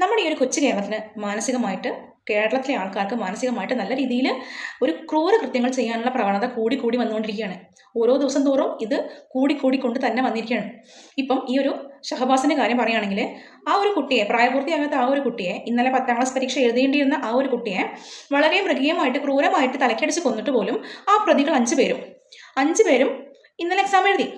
നമ്മുടെ ഈ ഒരു കൊച്ചു കേരളത്തിന് മാനസികമായിട്ട് കേരളത്തിലെ ആൾക്കാർക്ക് മാനസികമായിട്ട് നല്ല രീതിയിൽ ഒരു ക്രൂര കൃത്യങ്ങൾ ചെയ്യാനുള്ള പ്രവണത കൂടി കൂടി വന്നുകൊണ്ടിരിക്കുകയാണ്. ഓരോ ദിവസം തോറും ഇത് കൂടി കൂടി കൊണ്ട് തന്നെ വന്നിരിക്കുകയാണ്. ഇപ്പം ഈ ഒരു ഷഹബാസിന്റെ കാര്യം പറയുകയാണെങ്കിൽ ആ ഒരു കുട്ടിയെ പ്രായപൂർത്തിയാകാത്ത ആ ഒരു കുട്ടിയെ ഇന്നലെ പത്താം ക്ലാസ് പരീക്ഷ എഴുതേണ്ടിയിരുന്ന ആ ഒരു കുട്ടിയെ വളരെ മൃഗീയമായിട്ട് ക്രൂരമായിട്ട് തലക്കടിച്ച് കൊന്നിട്ട് പോലും ആ പ്രതികൾ അഞ്ച് പേരും അഞ്ച് പേരും ഇന്നലെ എക്സാം എഴുതി.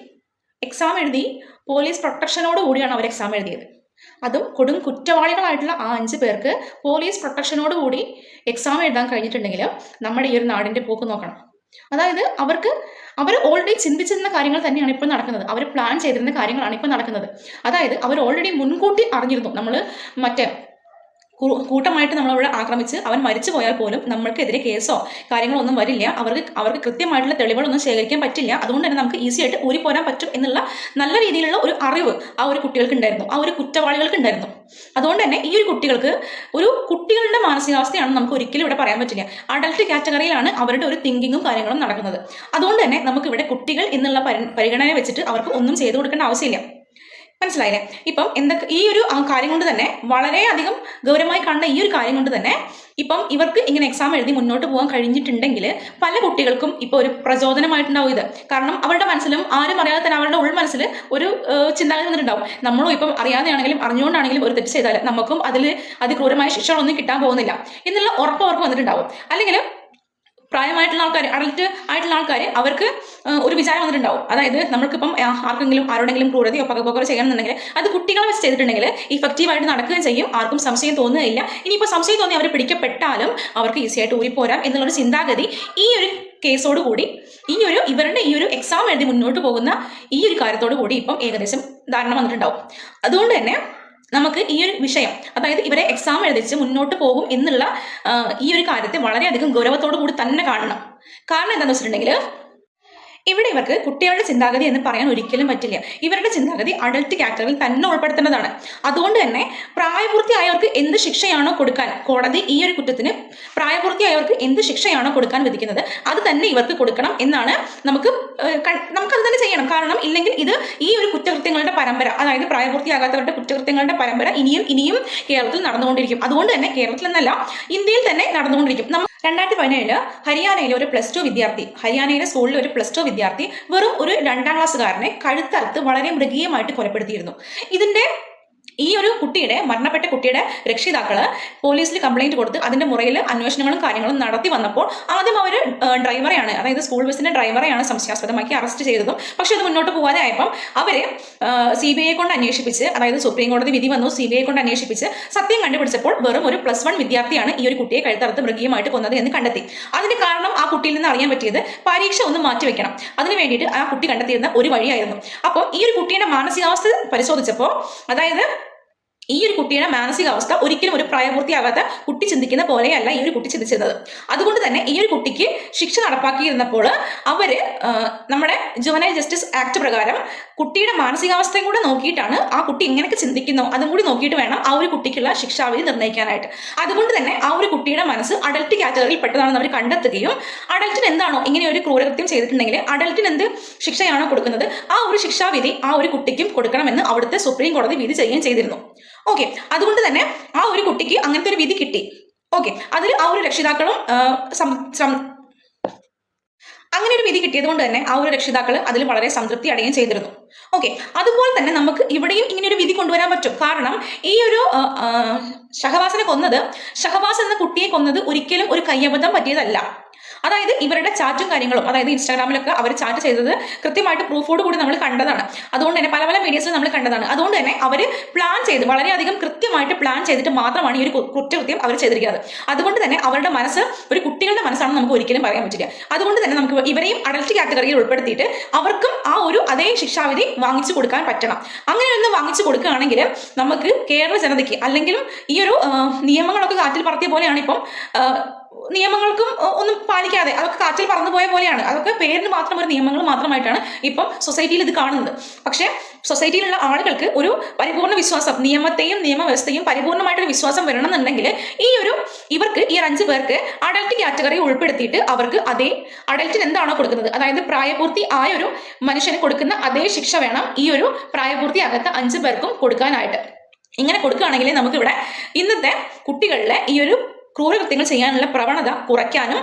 എക്സാം എഴുതി പോലീസ് പ്രൊട്ടക്ഷനോട് കൂടിയാണ് അവർ എക്സാം എഴുതിയത്. അതും കൊടും കുറ്റവാളികളായിട്ടുള്ള ആ അഞ്ച് പേർക്ക് പോലീസ് പ്രൊട്ടക്ഷനോട് കൂടി എക്സാം എഴുതാൻ കഴിഞ്ഞിട്ടുണ്ടെങ്കിൽ നമ്മുടെ ഈ ഒരു നാടിന്റെ പോക്ക് നോക്കണം. അതായത് അവർക്ക് അവർ ഓൾറെഡി ചിന്തിച്ചിരുന്ന കാര്യങ്ങൾ തന്നെയാണ് ഇപ്പോൾ നടക്കുന്നത്. അവർ പ്ലാൻ ചെയ്തിരുന്ന കാര്യങ്ങളാണ് ഇപ്പോൾ നടക്കുന്നത്. അതായത് അവർ ഓൾറെഡി മുൻകൂട്ടി അറിഞ്ഞിരുന്നു. നമ്മൾ മറ്റേ കൂട്ടമായിട്ട് നമ്മളവിടെ ആക്രമിച്ച് അവൻ മരിച്ചു പോയാൽ പോലും നമ്മൾക്കെതിരെ കേസോ കാര്യങ്ങളോ ഒന്നും വരില്ല. അവർക്ക് അവർക്ക് കൃത്യമായിട്ടുള്ള തെളിവുകളൊന്നും ശേഖരിക്കാൻ പറ്റില്ല. അതുകൊണ്ട് തന്നെ നമുക്ക് ഈസി ആയിട്ട് ഊരിപ്പോരാൻ പറ്റും എന്നുള്ള നല്ല രീതിയിലുള്ള ഒരു അറിവ് ആ ഒരു കുട്ടികൾക്ക് ഉണ്ടായിരുന്നു ആ ഒരു കുറ്റവാളികൾക്ക് ഉണ്ടായിരുന്നു അതുകൊണ്ട് തന്നെ ഈ ഒരു കുട്ടികൾക്ക് ഒരു കുട്ടികളുടെ മാനസികാവസ്ഥയാണ് നമുക്ക് ഒരിക്കലും ഇവിടെ പറയാൻ പറ്റില്ല. അഡൽട്ട് കാറ്റഗറിയിലാണ് അവരുടെ ഒരു തിങ്കിങ്ങും കാര്യങ്ങളും നടക്കുന്നത്. അതുകൊണ്ട് തന്നെ നമുക്ക് ഇവിടെ കുട്ടികൾ എന്നുള്ള പരിഗണന വെച്ചിട്ട് അവർക്ക് ഒന്നും ചെയ്തു കൊടുക്കേണ്ട ആവശ്യമില്ല. മനസ്സിലായില്ലേ? ഇപ്പം എന്തൊക്കെ ഈ ഒരു കാര്യം കൊണ്ട് തന്നെ വളരെയധികം ഗൗരവമായി കാണുന്ന ഈ ഒരു കാര്യം കൊണ്ട് തന്നെ ഇപ്പം ഇവർക്ക് ഇങ്ങനെ എക്സാം എഴുതി മുന്നോട്ട് പോകാൻ കഴിഞ്ഞിട്ടുണ്ടെങ്കിൽ പല കുട്ടികൾക്കും ഇപ്പോൾ ഒരു പ്രചോദനമായിട്ടുണ്ടാവും ഇത്. കാരണം അവരുടെ മനസ്സിലും ആരും അറിയാതെ തന്നെ അവരുടെ ഉൾ മനസ്സിൽ ഒരു ചിന്താഗതി വന്നിട്ടുണ്ടാവും. നമ്മളും ഇപ്പം അറിയാതെയാണെങ്കിലും അറിഞ്ഞുകൊണ്ടാണെങ്കിലും ഒരു തെറ്റ് ചെയ്താൽ നമുക്കും അതിൽ അതിക്രൂരമായ ശിക്ഷകളൊന്നും കിട്ടാൻ പോകുന്നില്ല. എന്നുള്ള ഉറപ്പ് അവർക്ക് വന്നിട്ടുണ്ടാവും. അല്ലെങ്കിൽ പ്രായമായിട്ടുള്ള ആൾക്കാർ അഡൽട്ട് ആയിട്ടുള്ള ആൾക്കാർ അവർക്ക് ഒരു വിചാരം വന്നിട്ടുണ്ടാവും. അതായത് നമ്മൾക്കിപ്പം ആർക്കെങ്കിലും ആരോടെങ്കിലും ക്രൂരതയോ പകപോക്കോ ചെയ്യണമെന്നുണ്ടെങ്കിൽ അത് കുട്ടികളെ വെച്ച് ചെയ്തിട്ടുണ്ടെങ്കിൽ ഇഫക്റ്റീവായിട്ട് നടക്കുകയും ചെയ്യും. ആർക്കും സംശയം തോന്നുകയില്ല. ഇനിയിപ്പോൾ സംശയം തോന്നി അവർ പിടിക്കപ്പെട്ടാലും അവർക്ക് ഈസി ആയിട്ട് ഊരിപ്പോരാം എന്നുള്ളൊരു ചിന്താഗതി ഈ ഒരു കേസോട് കൂടി ഈ ഒരു ഇവരുടെ ഈ ഒരു എക്സാം എഴുതി മുന്നോട്ട് പോകുന്ന ഈ ഒരു കാര്യത്തോടു കൂടി ഇപ്പം ഏകദേശം ധാരണ വന്നിട്ടുണ്ടാവും. അതുകൊണ്ട് തന്നെ നമുക്ക് ഈ ഒരു വിഷയം അതായത് ഇവരെ എക്സാം എഴുതിച്ച് മുന്നോട്ട് പോകും എന്നുള്ള ഈ ഒരു കാര്യത്തെ വളരെയധികം ഗൗരവത്തോടു കൂടി തന്നെ കാണണം. കാരണം എന്താണെന്ന് വെച്ചിട്ടുണ്ടെങ്കിൽ ഇവിടെ ഇവർക്ക് കുട്ടികളുടെ ചിന്താഗതി എന്ന് പറയാൻ ഒരിക്കലും പറ്റില്ല. ഇവരുടെ ചിന്താഗതി അഡൽട്ട് കാറ്റഗറിയിൽ തന്നെ ഉൾപ്പെടുത്തേണ്ടതാണ്. അതുകൊണ്ട് തന്നെ പ്രായപൂർത്തിയായവർക്ക് എന്ത് ശിക്ഷയാണോ കൊടുക്കാൻ കോടതി ഈ ഒരു കുറ്റത്തിന് പ്രായപൂർത്തിയായവർക്ക് എന്ത് ശിക്ഷയാണോ കൊടുക്കാൻ വിധിക്കുന്നത് അത് തന്നെ ഇവർക്ക് കൊടുക്കണം എന്നാണ് നമുക്ക് നമുക്കത് തന്നെ ചെയ്യണം. കാരണം ഇല്ലെങ്കിൽ ഇത് ഈ ഒരു കുറ്റകൃത്യങ്ങളുടെ പരമ്പര അതായത് പ്രായപൂർത്തിയാകാത്തവരുടെ കുറ്റകൃത്യങ്ങളുടെ പരമ്പര ഇനിയും ഇനിയും കേരളത്തിൽ നടന്നുകൊണ്ടിരിക്കും. അതുകൊണ്ട് തന്നെ കേരളത്തിൽ എന്നല്ല ഇന്ത്യയിൽ തന്നെ നടന്നുകൊണ്ടിരിക്കും. രണ്ടായിരത്തി പതിനേഴിൽ ഹരിയാനയിലെ ഒരു പ്ലസ് ടു വിദ്യാർത്ഥി ഹരിയാനയിലെ സ്കൂളിലെ ഒരു പ്ലസ് ടു വിദ്യാർത്ഥി വെറും ഒരു രണ്ടാം ക്ലാസ്സുകാരനെ കഴുത്തറുത്ത് വളരെ മൃഗീയമായിട്ട് കൊലപ്പെടുത്തിയിരുന്നു. ഇതിന്റെ ഈ ഒരു കുട്ടിയുടെ മരണപ്പെട്ട കുട്ടിയുടെ രക്ഷിതാക്കൾ പോലീസിൽ കംപ്ലൈന്റ് കൊടുത്ത് അതിന്റെ മുറയിൽ അന്വേഷണങ്ങളും കാര്യങ്ങളും നടത്തി വന്നപ്പോൾ ആദ്യം അവർ ഡ്രൈവറെയാണ് അതായത് സ്കൂൾ ബസ്സിന്റെ ഡ്രൈവറെയാണ് സംശയാസ്പദമാക്കി അറസ്റ്റ് ചെയ്തതും. പക്ഷെ അത് മുന്നോട്ട് പോകാതെ അവർ സി ബി ഐ കൊണ്ട് അന്വേഷിപ്പിച്ച് അതായത് സുപ്രീം കോടതി വിധി വന്നു സി ബി ഐ കൊണ്ട് അന്വേഷിപ്പിച്ച് സത്യം കണ്ടുപിടിച്ചപ്പോൾ വെറും ഒരു പ്ലസ് വൺ വിദ്യാർത്ഥിയാണ് ഈ ഒരു കുട്ടിയെ കഴുത്തറുത്ത് മൃഗീയമായിട്ട് കൊന്നത് എന്ന് കണ്ടെത്തി. അതിന് കാരണം ആ കുട്ടിയിൽ നിന്ന് അറിയാൻ പറ്റിയത് പരീക്ഷ ഒന്ന് മാറ്റിവെക്കണം അതിന് വേണ്ടിയിട്ട് ആ കുട്ടി കണ്ടെത്തിയിരുന്ന ഒരു വഴിയായിരുന്നു. അപ്പോൾ ഈ ഒരു കുട്ടിയുടെ മാനസികാവസ്ഥ പരിശോധിച്ചപ്പോൾ അതായത് ഈ ഒരു കുട്ടിയുടെ മാനസികാവസ്ഥ ഒരിക്കലും ഒരു പ്രായപൂർത്തിയാകാത്ത കുട്ടി ചിന്തിക്കുന്ന പോലെയല്ല ഈ ഒരു കുട്ടി ചിന്തിച്ചിരുന്നത്. അതുകൊണ്ട് തന്നെ ഈ ഒരു കുട്ടിക്ക് ശിക്ഷ നടപ്പാക്കിയിരുന്നപ്പോൾ അവർ നമ്മുടെ ജുവനൈൽ ജസ്റ്റിസ് ആക്ട് പ്രകാരം കുട്ടിയുടെ മാനസികാവസ്ഥയും കൂടെ നോക്കിയിട്ടാണ് ആ കുട്ടി എങ്ങനെയൊക്കെ ചിന്തിക്കുന്നോ അതും കൂടി നോക്കിയിട്ട് വേണം ആ ഒരു കുട്ടിക്കുള്ള ശിക്ഷാവിധി നിർണയിക്കാനായിട്ട്. അതുകൊണ്ട് തന്നെ ആ ഒരു കുട്ടിയുടെ മനസ്സ് അഡൽട്ട് കാറ്റഗറിയിൽ പെട്ടതാണെന്ന് അവർ കണ്ടെത്തുകയും അഡൽട്ടിന് എന്താണോ ഇങ്ങനെ ഒരു ക്രൂരകൃത്യം ചെയ്തിട്ടുണ്ടെങ്കിൽ അഡൽട്ടിന് എന്ത് ശിക്ഷയാണോ കൊടുക്കുന്നത് ആ ഒരു ശിക്ഷാവിധി ആ ഒരു കുട്ടിക്കും കൊടുക്കണമെന്ന് അവിടുത്തെ സുപ്രീം കോടതി വിധി ചെയ്യുകയും ചെയ്തിരുന്നു. ഓക്കെ അതുകൊണ്ട് തന്നെ ആ ഒരു കുട്ടിക്ക് അങ്ങനത്തെ ഒരു വിധി കിട്ടി. ഓക്കെ അതിൽ ആ ഒരു രക്ഷിതാക്കളും അങ്ങനെ ഒരു വിധി കിട്ടിയത് കൊണ്ട് തന്നെ ആ ഒരു രക്ഷിതാക്കൾ അതിൽ വളരെ സംതൃപ്തി അടയുകയും ചെയ്തിരുന്നു. ഓക്കെ അതുപോലെ തന്നെ നമുക്ക് ഇവിടെയും ഇങ്ങനെ ഒരു വിധി കൊണ്ടുവരാൻ പറ്റും. കാരണം ഈ ഒരു ഷഹബാസിനെ കൊന്നത് ഷഹബാസ് എന്ന കുട്ടിയെ കൊന്നത് ഒരിക്കലും ഒരു കയ്യബദ്ധം പറ്റിയതല്ല. അതായത് ഇവരുടെ ചാറ്റും കാര്യങ്ങളും അതായത് ഇൻസ്റ്റാഗ്രാമിലൊക്കെ അവർ ചാറ്റ് ചെയ്തത് കൃത്യമായിട്ട് പ്രൂഫോട് കൂടി നമ്മൾ കണ്ടതാണ്. അതുകൊണ്ട് തന്നെ പല പല മീഡിയസിൽ നമ്മൾ കണ്ടതാണ്. അതുകൊണ്ട് തന്നെ അവർ പ്ലാൻ ചെയ്ത് വളരെയധികം കൃത്യമായിട്ട് പ്ലാൻ ചെയ്തിട്ട് മാത്രമാണ് ഈ ഒരു കുറ്റകൃത്യം അവർ ചെയ്തിരിക്കുന്നത്. അതുകൊണ്ട് തന്നെ അവരുടെ മനസ്സ് ഒരു കുട്ടികളുടെ മനസ്സാണെന്ന് നമുക്ക് ഒരിക്കലും പറയാൻ പറ്റില്ല. അതുകൊണ്ട് തന്നെ നമുക്ക് ഇവരെയും അഡൽറ്റ് കാറ്റഗറിയിൽ ഉൾപ്പെടുത്തിയിട്ട് അവർക്കും ആ ഒരു അതേ ശിക്ഷാവിധി വാങ്ങിച്ചു കൊടുക്കാൻ പറ്റണം. അങ്ങനെ ഒന്ന് വാങ്ങിച്ചു കൊടുക്കുകയാണെങ്കിൽ നമുക്ക് കേരള ജനതയ്ക്ക് അല്ലെങ്കിലും ഈ ഒരു നിയമങ്ങളൊക്കെ കാറ്റിൽ പറത്തിയ പോലെയാണ് ഇപ്പം നിയമങ്ങൾക്കും ഒന്നും പാലിക്കാതെ അതൊക്കെ കാറ്റിൽ പറന്നു പോയ പോലെയാണ്. അതൊക്കെ പേരിന് മാത്രം ഒരു നിയമങ്ങൾ മാത്രമായിട്ടാണ് ഇപ്പം സൊസൈറ്റിയിൽ ഇത് കാണുന്നത്. പക്ഷേ സൊസൈറ്റിയിലുള്ള ആളുകൾക്ക് ഒരു പരിപൂർണ വിശ്വാസം നിയമത്തെയും നിയമവ്യവസ്ഥയും പരിപൂർണമായിട്ടൊരു വിശ്വാസം വരണമെന്നുണ്ടെങ്കിൽ ഈ ഒരു ഇവർക്ക് ഈ അഞ്ച് പേർക്ക് അഡൽട്ട് കാറ്റഗറി ഉൾപ്പെടുത്തിയിട്ട് അവർക്ക് അതേ അഡൽറ്റിന് എന്താണോ കൊടുക്കുന്നത്? അതായത് പ്രായപൂർത്തി ആയ ഒരു മനുഷ്യന് കൊടുക്കുന്ന അതേ ശിക്ഷ വേണം ഈ ഒരു പ്രായപൂർത്തി പ്രായപൂർത്തിയാകാത്ത അഞ്ച് പേർക്കും കൊടുക്കാനായിട്ട്. ഇങ്ങനെ കൊടുക്കുകയാണെങ്കിൽ നമുക്കിവിടെ ഇന്നത്തെ കുട്ടികളിലെ ഈ ഒരു ക്രൂരകൃത്യങ്ങൾ ചെയ്യാനുള്ള പ്രവണത കുറയ്ക്കാനും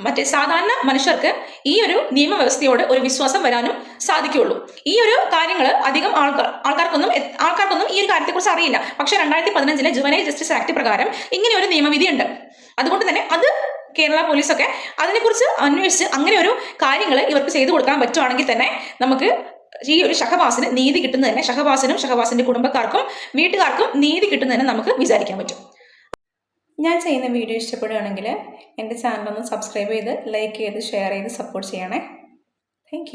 മറ്റേ സാധാരണ മനുഷ്യർക്ക് ഈ ഒരു നിയമവ്യവസ്ഥയോട് ഒരു വിശ്വാസം വരാനും സാധിക്കുകയുള്ളൂ. ഈ ഒരു കാര്യങ്ങൾ അധികം ആൾക്കാർ ആൾക്കാർക്കൊന്നും ആൾക്കാർക്കൊന്നും ഈ ഒരു കാര്യത്തെക്കുറിച്ച് അറിയില്ല. പക്ഷേ രണ്ടായിരത്തി പതിനഞ്ചിലെ ജുവനൈൽ ജസ്റ്റിസ് ആക്ട് പ്രകാരം ഇങ്ങനെ ഒരു നിയമവിധിയുണ്ട്. അതുകൊണ്ട് തന്നെ അത് കേരള പോലീസൊക്കെ അതിനെക്കുറിച്ച് അന്വേഷിച്ച് അങ്ങനെ ഒരു കാര്യങ്ങൾ ഇവർക്ക് ചെയ്തു കൊടുക്കാൻ പറ്റുവാണെങ്കിൽ തന്നെ നമുക്ക് ഈ ഒരു ഷഹബാസിന് നീതി കിട്ടുന്നതിനെ ഷഹബാസിനും ഷഹബാസിന്റെ കുടുംബക്കാർക്കും വീട്ടുകാർക്കും നീതി കിട്ടുന്നതിന് നമുക്ക് വിചാരിക്കാൻ പറ്റും. ഞാൻ ചെയ്യുന്ന വീഡിയോ ഇഷ്ടപ്പെടുകയാണെങ്കിൽ എന്റെ ചാനലൊന്ന് സബ്സ്ക്രൈബ് ചെയ്ത് ലൈക്ക് ചെയ്ത് ഷെയർ ചെയ്ത് സപ്പോർട്ട് ചെയ്യണേ. താങ്ക്